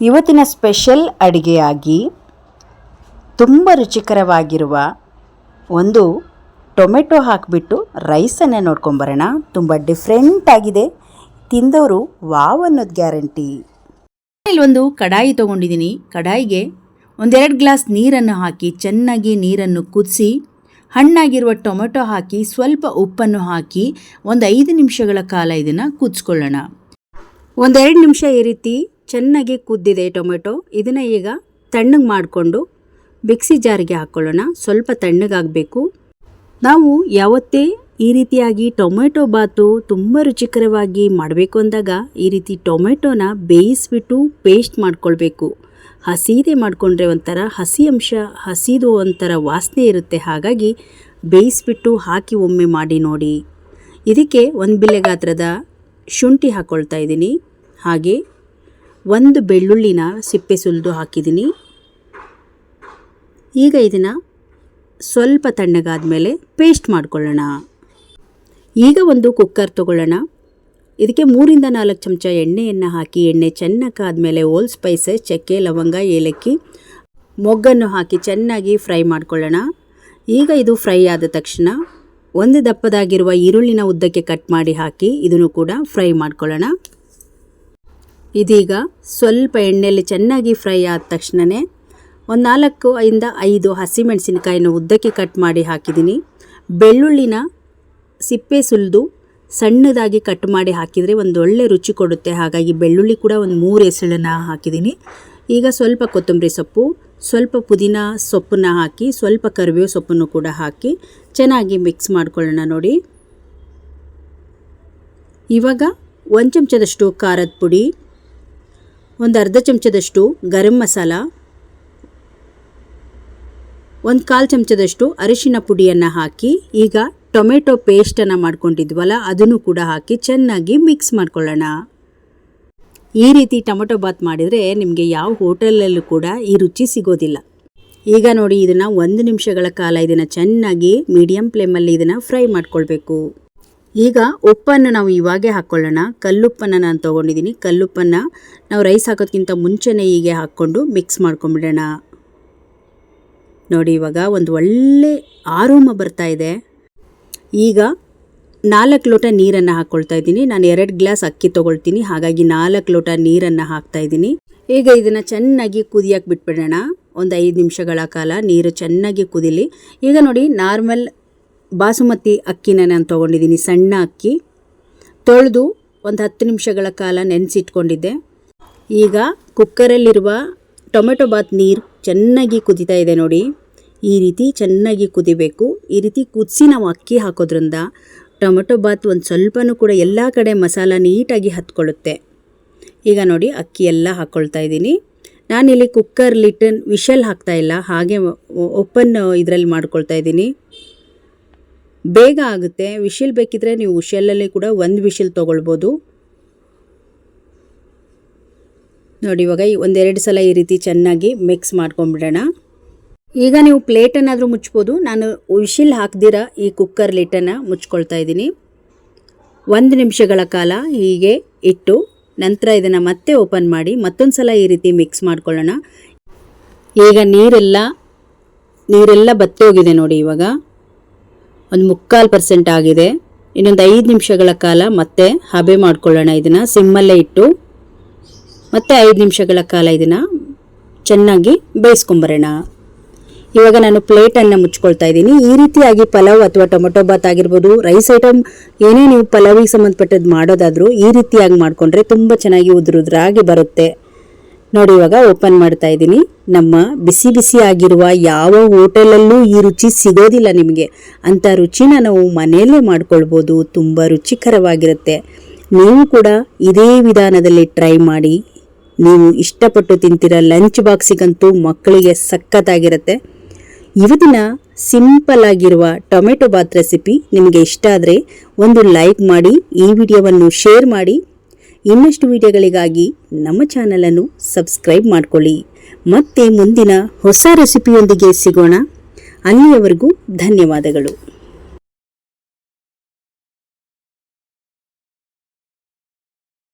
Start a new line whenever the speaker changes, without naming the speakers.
ಇವತ್ತಿನ ಸ್ಪೆಷಲ್ ಅಡಿಗೆಯಾಗಿ ತುಂಬ ರುಚಿಕರವಾಗಿರುವ ಒಂದು ಟೊಮೆಟೊ ಹಾಕಿಬಿಟ್ಟು ರೈಸನ್ನು ನೋಡ್ಕೊಂಬರೋಣ ತುಂಬ ಡಿಫ್ರೆಂಟ್ ಆಗಿದೆ. ತಿಂದವರು ವಾವ್ ಅನ್ನೋದು ಗ್ಯಾರಂಟಿ. ಇಲ್ಲೊಂದು ಕಡಾಯಿ ತೊಗೊಂಡಿದ್ದೀನಿ. ಕಡಾಯಿಗೆ ಒಂದೆರಡು ಗ್ಲಾಸ್ ನೀರನ್ನು ಹಾಕಿ, ಚೆನ್ನಾಗಿ ನೀರನ್ನು ಕುದಿಸಿ, ಹಣ್ಣಾಗಿರುವ ಟೊಮೆಟೊ ಹಾಕಿ, ಸ್ವಲ್ಪ ಉಪ್ಪನ್ನು ಹಾಕಿ ಒಂದು ಐದು ನಿಮಿಷಗಳ ಕಾಲ ಇದನ್ನು ಕುದಿಸ್ಕೊಳ್ಳೋಣ. ಒಂದೆರಡು ನಿಮಿಷ ಈ ರೀತಿ ಚೆನ್ನಾಗಿ ಕುದ್ದಿದೆ ಟೊಮೆಟೊ. ಇದನ್ನು ಈಗ ತಣ್ಣಗೆ ಮಾಡಿಕೊಂಡು ಮಿಕ್ಸಿ ಜಾರಿಗೆ ಹಾಕ್ಕೊಳ್ಳೋಣ ಸ್ವಲ್ಪ ತಣ್ಣಗಾಗಬೇಕು ನಾವು ಯಾವತ್ತೇ ಈ ರೀತಿಯಾಗಿ ಟೊಮೆಟೊ ಬಾತು ತುಂಬ ರುಚಿಕರವಾಗಿ ಮಾಡಬೇಕು ಅಂದಾಗ ಈ ರೀತಿ ಟೊಮೆಟೊನ ಬೇಯಿಸ್ಬಿಟ್ಟು ಪೇಸ್ಟ್ ಮಾಡ್ಕೊಳ್ಬೇಕು. ಹಸಿದೇ ಮಾಡಿಕೊಂಡ್ರೆ ಒಂಥರ ಹಸಿ ಅಂಶ, ಹಸಿದು ಒಂಥರ ವಾಸನೆ ಇರುತ್ತೆ. ಹಾಗಾಗಿ ಬೇಯಿಸ್ಬಿಟ್ಟು ಹಾಕಿ ಒಮ್ಮೆ ಮಾಡಿ ನೋಡಿ. ಇದಕ್ಕೆ ಒಂದು ಬಿಲ್ಲೆ ಗಾತ್ರದ ಶುಂಠಿ ಹಾಕ್ಕೊಳ್ತಾ ಇದ್ದೀನಿ. ಹಾಗೆ ಒಂದು ಬೆಳ್ಳುಳ್ಳಿನ ಸಿಪ್ಪೆ ಸುಲಿದು ಹಾಕಿದ್ದೀನಿ. ಈಗ ಇದನ್ನು ಸ್ವಲ್ಪ ತಣ್ಣಗಾದ ಮೇಲೆ ಪೇಸ್ಟ್ ಮಾಡ್ಕೊಳ್ಳೋಣ. ಈಗ ಒಂದು ಕುಕ್ಕರ್ ತಗೊಳ್ಳೋಣ. ಇದಕ್ಕೆ ಮೂರಿಂದ ನಾಲ್ಕು ಚಮಚ ಎಣ್ಣೆಯನ್ನು ಹಾಕಿ, ಎಣ್ಣೆ ಕಾದ್ಮೇಲೆ ಓಲ್ ಸ್ಪೈಸಸ್ ಚಕ್ಕೆ, ಲವಂಗ, ಏಲಕ್ಕಿ ಮೊಗ್ಗನ್ನು ಹಾಕಿ ಚೆನ್ನಾಗಿ ಫ್ರೈ ಮಾಡ್ಕೊಳ್ಳೋಣ. ಈಗ ಇದು ಫ್ರೈ ಆದ ತಕ್ಷಣ ಒಂದು ದಪ್ಪದಾಗಿರುವ ಈರುಳ್ಳಿನ ಉದ್ದಕ್ಕೆ ಕಟ್ ಮಾಡಿ ಹಾಕಿ ಇದನ್ನು ಕೂಡ ಫ್ರೈ ಮಾಡ್ಕೊಳ್ಳೋಣ. ಇದೀಗ ಸ್ವಲ್ಪ ಎಣ್ಣೆಯಲ್ಲಿ ಚೆನ್ನಾಗಿ ಫ್ರೈ ಆದ ತಕ್ಷಣವೇ ಒಂದು ನಾಲ್ಕು ಐಂದ ಐದು ಹಸಿಮೆಣಸಿನಕಾಯಿನ ಉದ್ದಕ್ಕೆ ಕಟ್ ಮಾಡಿ ಹಾಕಿದ್ದೀನಿ. ಬೆಳ್ಳುಳ್ಳಿನ ಸಿಪ್ಪೆ ಸುಲಿದು ಸಣ್ಣದಾಗಿ ಕಟ್ ಮಾಡಿ ಹಾಕಿದರೆ ಒಂದು ಒಳ್ಳೆ ರುಚಿ ಕೊಡುತ್ತೆ. ಹಾಗಾಗಿ ಬೆಳ್ಳುಳ್ಳಿ ಕೂಡ ಒಂದು ಮೂರು ಎಸಳನ್ನು ಹಾಕಿದ್ದೀನಿ. ಈಗ ಸ್ವಲ್ಪ ಕೊತ್ತಂಬರಿ ಸೊಪ್ಪು, ಸ್ವಲ್ಪ ಪುದೀನ ಸೊಪ್ಪನ್ನು ಹಾಕಿ, ಸ್ವಲ್ಪ ಕರಿಬೇವು ಸೊಪ್ಪನ್ನು ಕೂಡ ಹಾಕಿ ಚೆನ್ನಾಗಿ ಮಿಕ್ಸ್ ಮಾಡ್ಕೊಳ್ಳೋಣ ನೋಡಿ. ಇವಾಗ ಒಂದು ಚಮಚದಷ್ಟು ಖಾರದ ಪುಡಿ ಒಂದು ಅರ್ಧ ಚಮಚದಷ್ಟು ಗರಂ ಮಸಾಲ, ಒಂದು ಕಾಲು ಚಮಚದಷ್ಟು ಅರಿಶಿನ ಪುಡಿಯನ್ನು ಹಾಕಿ, ಈಗ ಟೊಮೆಟೊ ಪೇಸ್ಟನ್ನು ಮಾಡ್ಕೊಂಡಿದ್ವಲ್ಲ, ಅದನ್ನು ಕೂಡ ಹಾಕಿ ಚೆನ್ನಾಗಿ ಮಿಕ್ಸ್ ಮಾಡ್ಕೊಳ್ಳೋಣ. ಈ ರೀತಿ ಟೊಮೆಟೊ ಬಾತ್ ಮಾಡಿದರೆ ನಿಮಗೆ ಯಾವ ಹೋಟೆಲಲ್ಲೂ ಕೂಡ ಈ ರುಚಿ ಸಿಗೋದಿಲ್ಲ. ಈಗ ನೋಡಿ, ಇದನ್ನು ಒಂದು ನಿಮಿಷಗಳ ಕಾಲ ಇದನ್ನು ಚೆನ್ನಾಗಿ ಮೀಡಿಯಮ್ ಫ್ಲೇಮಲ್ಲಿ ಇದನ್ನು ಫ್ರೈ ಮಾಡ್ಕೊಳ್ಬೇಕು. ಈಗ ಉಪ್ಪನ್ನು ನಾವು ಇವಾಗೆ ಹಾಕ್ಕೊಳ್ಳೋಣ ಕಲ್ಲುಪ್ಪನ್ನು ನಾನು ತೊಗೊಂಡಿದ್ದೀನಿ ಕಲ್ಲುಪ್ಪನ್ನು ನಾವು ರೈಸ್ ಹಾಕೋದ್ಕಿಂತ ಮುಂಚೆನೇ ಹೀಗೆ ಹಾಕ್ಕೊಂಡು ಮಿಕ್ಸ್ ಮಾಡ್ಕೊಂಬಿಡೋಣ. ನೋಡಿ ಇವಾಗ ಒಂದು ಒಳ್ಳೆ ಆರೋಮ ಬರ್ತಾ ಇದೆ. ಈಗ ನಾಲ್ಕು ಲೋಟ ನೀರನ್ನು ಹಾಕ್ಕೊಳ್ತಾ ಇದ್ದೀನಿ. ನಾನು ಎರಡು ಗ್ಲಾಸ್ ಅಕ್ಕಿ ತೊಗೊಳ್ತೀನಿ. ಹಾಗಾಗಿ ನಾಲ್ಕು ಲೋಟ ನೀರನ್ನು ಹಾಕ್ತಾ ಇದ್ದೀನಿ. ಈಗ ಇದನ್ನು ಚೆನ್ನಾಗಿ ಕುದಿಯಕ್ಕೆ ಬಿಟ್ಬಿಡೋಣ. ಒಂದು ಐದು ನಿಮಿಷಗಳ ಕಾಲ ನೀರು ಚೆನ್ನಾಗಿ ಕುದಿಲಿ. ಈಗ ನೋಡಿ ನಾರ್ಮಲ್ ಬಾಸುಮತಿ ಅಕ್ಕಿನ ನಾನು ತೊಗೊಂಡಿದ್ದೀನಿ, ಸಣ್ಣ ಅಕ್ಕಿ. ತೊಳೆದು ಒಂದು ಹತ್ತು ನಿಮಿಷಗಳ ಕಾಲ ನೆನೆಸಿಟ್ಕೊಂಡಿದ್ದೆ. ಈಗ ಕುಕ್ಕರಲ್ಲಿರುವ ಟೊಮೆಟೊ ಬಾತ್ ನೀರು ಚೆನ್ನಾಗಿ ಕುದಿತಾ ಇದೆ ನೋಡಿ. ಈ ರೀತಿ ಚೆನ್ನಾಗಿ ಕುದಿಬೇಕು. ಈ ರೀತಿ ಕುದಿಸಿ ನಾವು ಅಕ್ಕಿ ಹಾಕೋದ್ರಿಂದ ಟೊಮೆಟೊ ಬಾತ್ ಒಂದು ಸ್ವಲ್ಪನೂ ಕೂಡ ಎಲ್ಲ ಕಡೆ ಮಸಾಲ ನೀಟಾಗಿ ಹತ್ಕೊಳ್ಳುತ್ತೆ. ಈಗ ನೋಡಿ ಅಕ್ಕಿ ಎಲ್ಲ ಹಾಕ್ಕೊಳ್ತಾ ಇದ್ದೀನಿ. ನಾನಿಲ್ಲಿ ಕುಕ್ಕರ್ ಲಿಟನ್ ವಿಷಲ್ ಹಾಕ್ತಾ ಇಲ್ಲ, ಹಾಗೆ ಓಪನ್ ಇದರಲ್ಲಿ ಮಾಡ್ಕೊಳ್ತಾ ಇದ್ದೀನಿ. ಬೇಗ ಆಗುತ್ತೆ. ವಿಷಲ್ ಬೇಕಿದ್ರೆ ನೀವು ವಿಷಲಲ್ಲಿ ಕೂಡ ಒಂದು ವಿಷಲ್ ತೊಗೊಳ್ಬೋದು. ನೋಡಿ, ಇವಾಗ ಒಂದೆರಡು ಸಲ ಈ ರೀತಿ ಚೆನ್ನಾಗಿ ಮಿಕ್ಸ್ ಮಾಡ್ಕೊಂಡ್ಬಿಡೋಣ. ಈಗ ನೀವು ಪ್ಲೇಟನ್ನಾದರೂ ಮುಚ್ಬೋದು. ನಾನು ವಿಶಿಲ್ ಹಾಕ್ದಿರ ಈ ಕುಕ್ಕರ್ ಲಿಟನ್ನು ಮುಚ್ಕೊಳ್ತಾ ಇದ್ದೀನಿ. ಒಂದು ನಿಮಿಷಗಳ ಕಾಲ ಹೀಗೆ ಇಟ್ಟು ನಂತರ ಇದನ್ನು ಮತ್ತೆ ಓಪನ್ ಮಾಡಿ ಮತ್ತೊಂದು ಸಲ ಈ ರೀತಿ ಮಿಕ್ಸ್ ಮಾಡ್ಕೊಳ್ಳೋಣ. ಈಗ ನೀರೆಲ್ಲ ನೀರೆಲ್ಲ ಬತ್ತೋಗಿದೆ ನೋಡಿ ಇವಾಗ. ಒಂದು ಮುಕ್ಕಾಲು ಪರ್ಸೆಂಟ್ ಆಗಿದೆ. ಇನ್ನೊಂದು ಐದು ನಿಮಿಷಗಳ ಕಾಲ ಮತ್ತೆ ಹಬೆ ಮಾಡ್ಕೊಳ್ಳೋಣ ಇದನ್ನು. ಸಿಮ್ಮಲ್ಲೇ ಇಟ್ಟು ಮತ್ತೆ ಐದು ನಿಮಿಷಗಳ ಕಾಲ ಇದನ್ನು ಚೆನ್ನಾಗಿ ಬೇಯಿಸ್ಕೊಂಬರೋಣ. ಇವಾಗ ನಾನು ಪ್ಲೇಟನ್ನು ಮುಚ್ಕೊಳ್ತಾ ಇದ್ದೀನಿ. ಈ ರೀತಿಯಾಗಿ ಪಲಾವ್ ಅಥವಾ ಟೊಮೊಟೊ ಬಾತ್ ಆಗಿರ್ಬೋದು ರೈಸ್ ಐಟಮ್ ಏನೇ ನೀವು ಪಲಾವಿಗೆ ಸಂಬಂಧಪಟ್ಟದ್ದು ಮಾಡೋದಾದರೂ ಈ ರೀತಿಯಾಗಿ ಮಾಡಿಕೊಂಡ್ರೆ ತುಂಬ ಚೆನ್ನಾಗಿ ಉದುರುದ್ರಾಗಿ ಬರುತ್ತೆ. ನೋಡಿ, ಇವಾಗ ಓಪನ್ ಮಾಡ್ತಾ ಇದ್ದೀನಿ. ನಮ್ಮ ಬಿಸಿ ಬಿಸಿ ಆಗಿರುವ ಯಾವ ಹೋಟೆಲಲ್ಲೂ ಈ ರುಚಿ ಸಿಗೋದಿಲ್ಲ ನಿಮಗೆ. ಅಂಥ ರುಚಿನ ನಾವು ಮನೆಯಲ್ಲೇ ಮಾಡ್ಕೊಳ್ಬೋದು. ತುಂಬ ರುಚಿಕರವಾಗಿರುತ್ತೆ. ನೀವು ಕೂಡ ಇದೇ ವಿಧಾನದಲ್ಲಿ ಟ್ರೈ ಮಾಡಿ. ನೀವು ಇಷ್ಟಪಟ್ಟು ತಿಂತಿರ ಲಂಚ್ ಬಾಕ್ಸಿಗಂತೂ ಮಕ್ಕಳಿಗೆ ಸಖತ್ತಾಗಿರುತ್ತೆ. ಇವತ್ತಿನ ಸಿಂಪಲ್ ಆಗಿರುವ ಟೊಮೆಟೊ ಬಾತ್ ರೆಸಿಪಿ ನಿಮಗೆ ಇಷ್ಟ ಆದರೆ ಒಂದು ಲೈಕ್ ಮಾಡಿ, ಈ ವಿಡಿಯೋವನ್ನು ಶೇರ್ ಮಾಡಿ ಇನ್ನಷ್ಟು ವಿಡಿಯೋಗಳಿಗಾಗಿ ನಮ್ಮ ಚಾನಲನ್ನು ಸಬ್ಸ್ಕ್ರೈಬ್ ಮಾಡಿಕೊಳ್ಳಿ. ಮತ್ತೆ ಮುಂದಿನ ಹೊಸ ರೆಸಿಪಿಯೊಂದಿಗೆ ಸಿಗೋಣ. ಅಲ್ಲಿಯವರೆಗೂ ಧನ್ಯವಾದಗಳು.